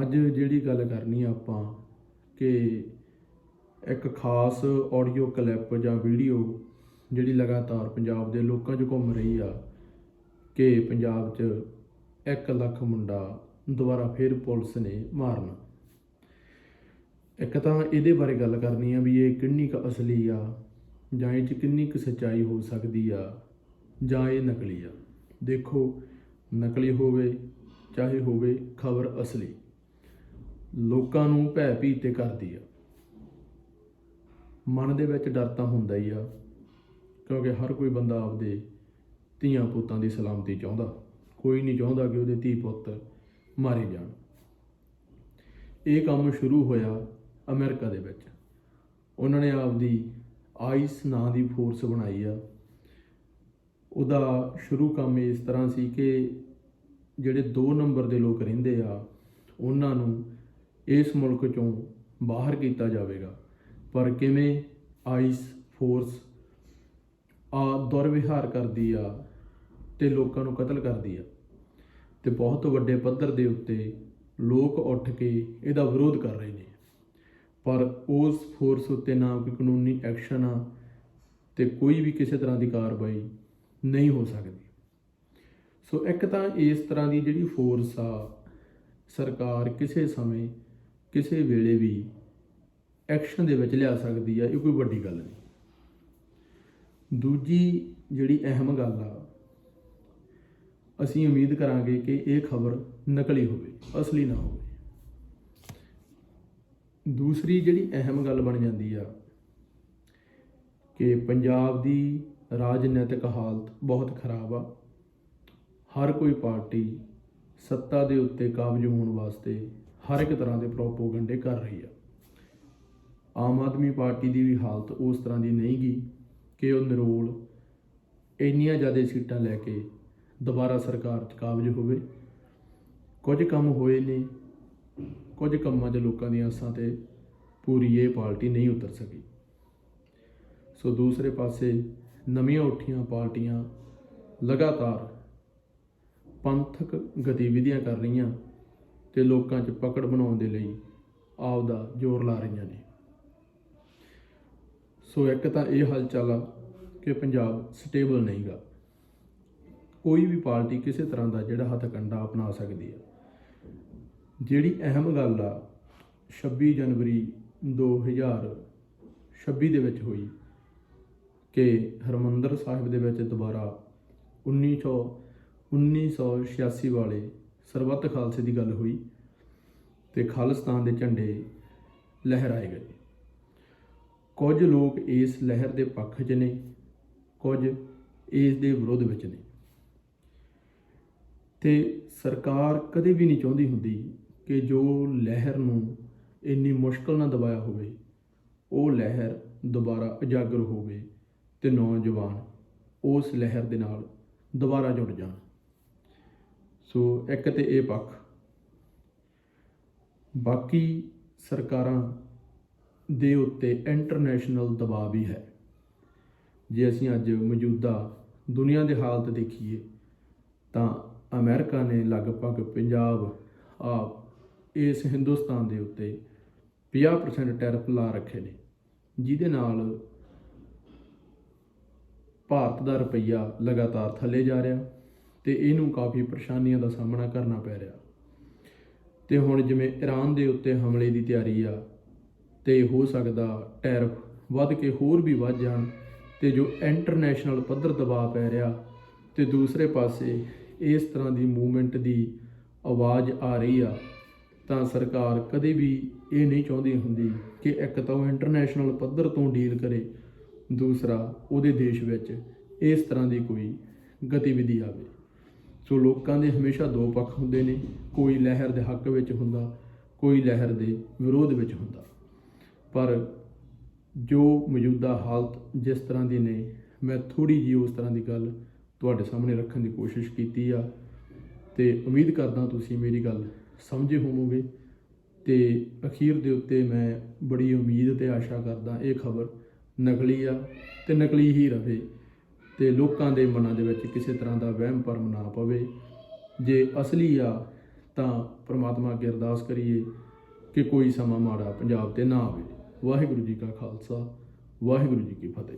ਅੱਜ ਜਿਹੜੀ ਗੱਲ ਕਰਨੀ ਆ ਆਪਾਂ ਕਿ ਇੱਕ ਖਾਸ ਆਡੀਓ ਕਲਿੱਪ ਜਾਂ ਵੀਡੀਓ ਜਿਹੜੀ ਲਗਾਤਾਰ ਪੰਜਾਬ ਦੇ ਲੋਕਾਂ 'ਚ ਘੁੰਮ ਰਹੀ ਆ ਕਿ ਪੰਜਾਬ 'ਚ 1 ਲੱਖ ਮੁੰਡਾ ਦੁਬਾਰਾ ਫੇਰ ਪੁਲਿਸ ਨੇ ਮਾਰਨਾ। ਇੱਕ ਤਾਂ ਇਹਦੇ ਬਾਰੇ ਗੱਲ ਕਰਨੀ ਆ ਵੀ ਇਹ ਕਿੰਨੀ ਕੁ ਅਸਲੀ ਆ ਜਾਂ ਇਹ 'ਚ ਕਿੰਨੀ ਕੁ ਸੱਚਾਈ ਹੋ ਸਕਦੀ ਆ ਜਾਂ ਇਹ ਨਕਲੀ ਆ। ਦੇਖੋ, ਨਕਲੀ ਹੋਵੇ, ਚਾਹੇ ਹੋਵੇ ਖਬਰ ਅਸਲੀ। ਲੋਕਾਂ ਨੂੰ ਭੈ ਭੀਤੇ ਕਰਦੀ ਆ। ਮਨ ਦੇ ਵਿੱਚ ਡਰ ਤਾਂ ਹੁੰਦਾ ਹੀ ਆ, ਕਿਉਂਕਿ ਹਰ ਕੋਈ ਬੰਦਾ ਆਪਦੇ ਧੀਆਂ ਪੁੱਤਾਂ ਦੀ ਸਲਾਮਤੀ ਚਾਹੁੰਦਾ। ਕੋਈ ਨਹੀਂ ਚਾਹੁੰਦਾ ਕਿ ਉਹਦੇ ਧੀ ਪੁੱਤ ਮਾਰੇ ਜਾਣ। ਇਹ ਕੰਮ ਸ਼ੁਰੂ ਹੋਇਆ ਅਮਰੀਕਾ ਦੇ ਵਿੱਚ। ਉਹਨਾਂ ਨੇ ਆਪਦੀ ਆਈਸ ਨਾਂ ਦੀ ਫੋਰਸ ਬਣਾਈ ਆ। ਉਹਦਾ ਸ਼ੁਰੂ ਕੰਮ ਇਸ ਤਰ੍ਹਾਂ ਸੀ ਕਿ ਜਿਹੜੇ 2 ਨੰਬਰ ਦੇ ਲੋਕ ਰਹਿੰਦੇ ਆ, ਉਹਨਾਂ ਨੂੰ ਇਸ ਮੁਲਕ ਚੋਂ ਬਾਹਰ ਕੀਤਾ ਜਾਵੇਗਾ। ਪਰ ਕਿਵੇਂ ਆਈਸ ਫੋਰਸ ਆ ਦੁਰਵਿਹਾਰ ਕਰਦੀ ਆ ਤੇ ਲੋਕਾਂ ਨੂੰ ਕਤਲ ਕਰਦੀ ਆ ਤੇ ਬਹੁਤ ਵੱਡੇ ਪੱਧਰ ਦੇ ਉੱਤੇ ਲੋਕ ਉੱਠ ਕੇ ਇਹਦਾ ਵਿਰੋਧ ਕਰ ਰਹੇ ਨੇ। ਪਰ ਉਸ ਫੋਰਸ ਉੱਤੇ ਨਾ ਕੋਈ ਕਾਨੂੰਨੀ ਐਕਸ਼ਨ ਆ ਤੇ ਕੋਈ ਵੀ ਕਿਸੇ ਤਰ੍ਹਾਂ ਦੀ ਕਾਰਵਾਈ ਨਹੀਂ ਹੋ ਸਕਦੀ। ਸੋ ਇੱਕ ਤਾਂ ਇਸ ਤਰ੍ਹਾਂ ਦੀ ਜਿਹੜੀ ਫੋਰਸ ਆ, ਸਰਕਾਰ ਕਿਸੇ ਸਮੇਂ ਕਿਸੇ ਵੇਲੇ ਵੀ ਐਕਸ਼ਨ ਦੇ ਵਿੱਚ ਲਿਆ ਸਕਦੀ ਆ, ਇਹ ਕੋਈ ਵੱਡੀ ਗੱਲ ਨਹੀਂ। ਦੂਜੀ ਜਿਹੜੀ ਅਹਿਮ ਗੱਲ ਆ, ਅਸੀਂ ਉਮੀਦ ਕਰਾਂਗੇ ਕਿ ਇਹ ਖਬਰ ਨਕਲੀ ਹੋਵੇ, ਅਸਲੀ ਨਾ ਹੋਵੇ। ਦੂਸਰੀ ਜਿਹੜੀ ਅਹਿਮ ਗੱਲ ਬਣ ਜਾਂਦੀ ਆ, ਕਿ ਪੰਜਾਬ ਦੀ ਰਾਜਨੀਤਿਕ ਹਾਲਤ ਬਹੁਤ ਖਰਾਬ ਆ। ਹਰ ਕੋਈ ਪਾਰਟੀ ਸੱਤਾ ਦੇ ਉੱਤੇ ਕਾਬਜ ਹੋਣ ਵਾਸਤੇ ਹਰ ਇੱਕ ਤਰ੍ਹਾਂ ਦੇ ਪ੍ਰੋਪੋਗੰਡੇ ਕਰ ਰਹੀ ਆ। ਆਮ ਆਦਮੀ ਪਾਰਟੀ ਦੀ ਵੀ ਹਾਲਤ ਉਸ ਤਰ੍ਹਾਂ ਦੀ ਨਹੀਂ ਗੀ ਕਿ ਉਹ ਨਿਰੋਲ ਇੰਨੀਆਂ ਜ਼ਿਆਦਾ ਸੀਟਾਂ ਲੈ ਕੇ ਦੁਬਾਰਾ ਸਰਕਾਰ 'ਚ ਕਾਬਜ ਹੋਵੇ। ਕੁਝ ਕੰਮ ਹੋਏ ਨੇ, ਕੁਝ ਕੰਮਾਂ 'ਚ ਲੋਕਾਂ ਦੀਆਂ ਆਸਾਂ ਤੇ ਪੂਰੀ ਇਹ ਪਾਰਟੀ ਨਹੀਂ ਉਤਰ ਸਕੀ। ਸੋ ਦੂਸਰੇ ਪਾਸੇ ਨਵੀਆਂ ਉੱਠੀਆਂ ਪਾਰਟੀਆਂ ਲਗਾਤਾਰ ਪੰਥਕ ਗਤੀਵਿਧੀਆਂ ਕਰ ਰਹੀਆਂ। ਤੇ ਲੋਕਾਂ 'ਚ ਪਕੜ ਬਣਾਉਣ ਦੇ ਲਈ ਆਪਦਾ ਜ਼ੋਰ ਲਾ ਰਹੀਆਂ ਨੇ। ਸੋ ਇੱਕ ਤਾਂ ਇਹ ਹਲਚਲ ਆ ਕਿ ਪੰਜਾਬ ਸਟੇਬਲ ਨਹੀਂਗਾ। ਕੋਈ ਵੀ ਪਾਰਟੀ ਕਿਸੇ ਤਰ੍ਹਾਂ ਦਾ ਜਿਹੜਾ ਹੱਥਕੰਡਾ ਅਪਣਾ ਸਕਦੀ ਹੈ ਜਿਹੜੀ ਅਹਿਮ ਗੱਲ ਆ 26 ਜਨਵਰੀ 2026 ਦੇ ਵਿੱਚ ਹੋਈ ਕਿ ਹਰਮੰਦਰ ਸਾਹਿਬ ਦੇ ਵਿੱਚ ਦੁਬਾਰਾ 1900 1986 ਵਾਲੇ ਸਰਬੱਤ ਖਾਲਸੇ ਦੀ ਗੱਲ ਹੋਈ ਤੇ ਖਾਲਿਸਤਾਨ ਦੇ ਝੰਡੇ ਲਹਿਰਾਏ ਗਏ। ਕੁਝ ਲੋਕ ਇਸ ਲਹਿਰ ਦੇ ਪੱਖ 'ਚ ਨੇ, ਕੁਝ ਇਸ ਦੇ ਵਿਰੋਧ ਵਿੱਚ ਨੇ। ਤੇ ਸਰਕਾਰ ਕਦੇ ਵੀ ਨਹੀਂ ਚਾਹੁੰਦੀ ਹੁੰਦੀ ਕਿ ਜੋ ਲਹਿਰ ਨੂੰ ਇੰਨੀ ਮੁਸ਼ਕਲ ਨਾਲ ਦਬਾਇਆ ਹੋਵੇ, ਉਹ ਲਹਿਰ ਦੁਬਾਰਾ ਉਜਾਗਰ ਹੋਵੇ ਤੇ ਨੌਜਵਾਨ ਉਸ ਲਹਿਰ ਦੇ ਨਾਲ ਦੁਬਾਰਾ ਜੁੜ ਜਾਣ। ਸੋ ਇੱਕ ਤੇ ਇਹ ਪੱਖ। ਬਾਕੀ ਸਰਕਾਰਾਂ ਦੇ ਉੱਤੇ ਇੰਟਰਨੈਸ਼ਨਲ ਦਬਾਅ ਵੀ ਹੈ। ਜੇ ਅਸੀਂ ਅੱਜ ਮੌਜੂਦਾ ਦੁਨੀਆ ਦੇ ਹਾਲਤ ਦੇਖੀਏ, ਤਾਂ ਅਮਰੀਕਾ ਨੇ ਲਗਭਗ ਪੰਜਾਬ ਆਪ ਇਸ ਹਿੰਦੁਸਤਾਨ ਦੇ ਉੱਤੇ 50% ਟੈਰਿਫ ਲਾ ਰੱਖੇ ਨੇ, ਜਿਹਦੇ ਨਾਲ ਭਾਰਤ ਦਾ ਰੁਪਈਆ ਲਗਾਤਾਰ ਥੱਲੇ ਜਾ ਰਿਹਾ। ਤੇ ਇਹਨੂੰ ਕਾਫੀ ਪਰੇਸ਼ਾਨੀਆਂ ਦਾ ਸਾਹਮਣਾ ਕਰਨਾ ਪੈ ਰਿਹਾ। ਤੇ ਹੁਣ ਜਿਵੇਂ ਈਰਾਨ ਦੇ ਉੱਤੇ ਹਮਲੇ ਦੀ ਤਿਆਰੀ ਆ, ਤੇ ਹੋ ਸਕਦਾ ਟੈਰਿਫ ਵੱਧ ਕੇ ਹੋਰ ਵੀ ਵੱਧ ਜਾਣ ਤੇ ਜੋ ਇੰਟਰਨੈਸ਼ਨਲ ਪੱਧਰ ਦਬਾਅ ਪੈ ਰਿਹਾ ਤੇ ਦੂਸਰੇ ਪਾਸੇ ਇਸ ਤਰ੍ਹਾਂ ਦੀ ਮੂਵਮੈਂਟ ਦੀ ਆਵਾਜ਼ ਆ ਰਹੀ ਆ, ਤਾਂ ਸਰਕਾਰ ਕਦੇ ਵੀ ਇਹ ਨਹੀਂ ਚਾਹੁੰਦੀ ਹੁੰਦੀ ਕਿ ਇੱਕ ਤਾਂ ਉਹ ਇੰਟਰਨੈਸ਼ਨਲ ਪੱਧਰ ਤੋਂ ਡੀਲ ਕਰੇ, ਦੂਸਰਾ ਉਹਦੇ ਦੇਸ਼ ਵਿੱਚ ਇਸ ਤਰ੍ਹਾਂ ਦੀ ਕੋਈ ਗਤੀਵਿਧੀ ਆਵੇ। ਸੋ ਲੋਕਾਂ ਦੇ ਹਮੇਸ਼ਾ ਦੋ ਪੱਖ ਹੁੰਦੇ ਨੇ, ਕੋਈ ਲਹਿਰ ਦੇ ਹੱਕ ਵਿੱਚ ਹੁੰਦਾ, ਕੋਈ ਲਹਿਰ ਦੇ ਵਿਰੋਧ ਵਿੱਚ ਹੁੰਦਾ। ਪਰ ਜੋ ਮੌਜੂਦਾ ਹਾਲਤ ਜਿਸ ਤਰ੍ਹਾਂ ਦੀ ਨੇ, ਮੈਂ ਥੋੜੀ ਜੀ ਉਸ ਤਰ੍ਹਾਂ ਦੀ ਗੱਲ ਤੁਹਾਡੇ ਸਾਹਮਣੇ ਰੱਖਣ ਦੀ ਕੋਸ਼ਿਸ਼ ਕੀਤੀ ਆ। ਤੇ ਉਮੀਦ ਕਰਦਾ ਤੁਸੀਂ ਮੇਰੀ ਗੱਲ ਸਮਝੇ ਹੋਵੋਗੇ। ਤੇ ਅਖੀਰ ਦੇ ਉੱਤੇ ਮੈਂ ਬੜੀ ਉਮੀਦ ਤੇ ਆਸ਼ਾ ਕਰਦਾ, ਇਹ ਖਬਰ ਨਕਲੀ ਆ ਤੇ ਨਕਲੀ ਹੀ ਰਹੇ ਤੇ ਲੋਕਾਂ ਦੇ ਮਨਾਂ ਦੇ ਵਿੱਚ ਕਿਸੇ ਤਰ੍ਹਾਂ ਦਾ ਵਹਿਮ ਭਰਮ ਨਾ ਪਵੇ। ਜੇ ਅਸਲੀ ਆ, ਤਾਂ ਪ੍ਰਮਾਤਮਾ ਅੱਗੇ ਅਰਦਾਸ ਕਰੀਏ ਕਿ ਕੋਈ ਸਮਾਂ ਮਾੜਾ ਪੰਜਾਬ ਤੇ ਨਾ ਆਵੇ। ਵਾਹਿਗੁਰੂ ਜੀ ਕਾ ਖਾਲਸਾ, ਵਾਹਿਗੁਰੂ ਜੀ ਕੀ ਫਤਿਹ।